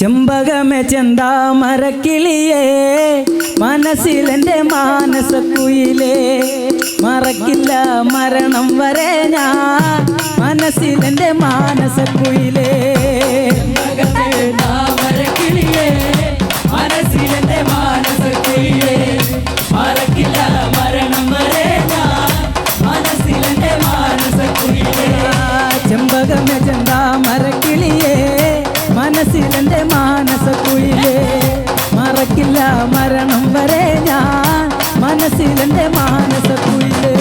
ചെമ്പകമേ ചെന്താമരക്കിളിയേ മനസ്സിലെന്റെ മാനസക്കുയിലേ. മറക്കില്ല മരണം വരെ ഞാൻ മനസ്സിലെന്റെ മാനസക്കുയിലേ. മരണം വരെ ഞാൻ മനസ്സിലെന്റെ മാനസക്കുയിലേ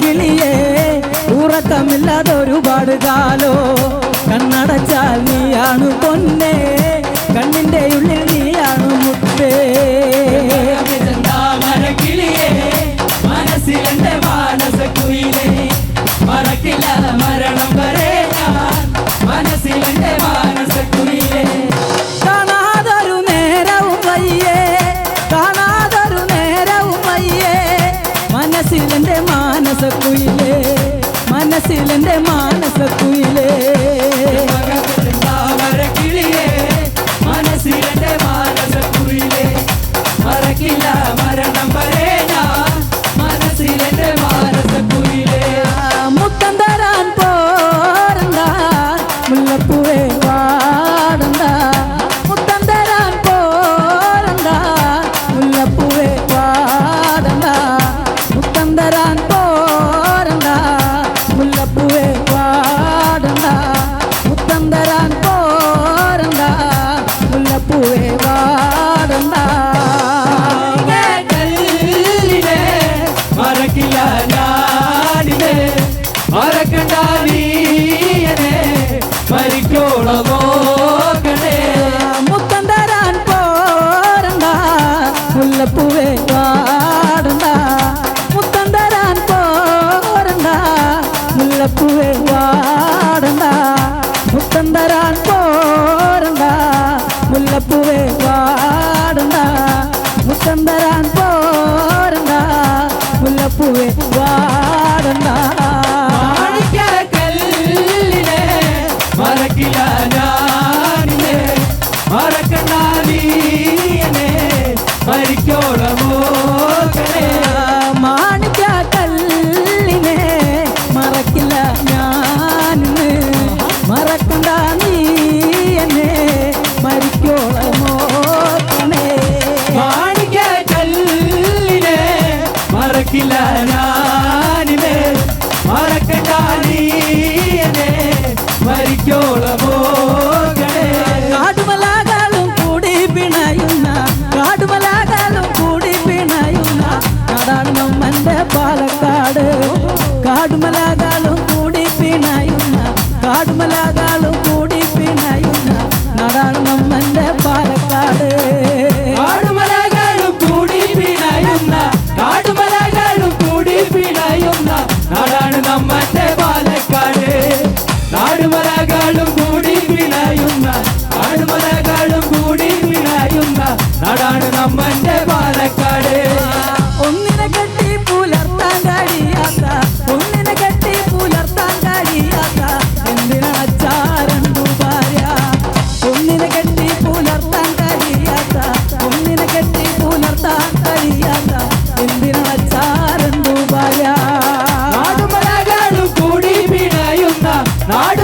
കിളിയെ ഉറക്കമില്ലാതെ ഒരുപാട് കാലോ. കണ്ണടച്ചാൽ നീയാണ് പൊന്നേ കണ്ണിന്റെ ഉള്ളിൽ നീയാണ് മുത്തേ. ശ്വാസക്കുയിലേ മനസ്സിലെന്റെ മാ खिलाना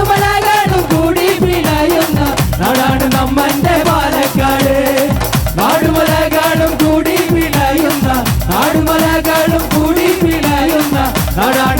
കാട്ടുമലകളും കൂടി പിണയുന്ന നാടാണ് നമ്മന്റെ പാലക്കാട്. കാടുമലകളും കൂടി പിണയുന്ന കാടുമലകളും കൂടി പിണയുന്ന നാടാണ്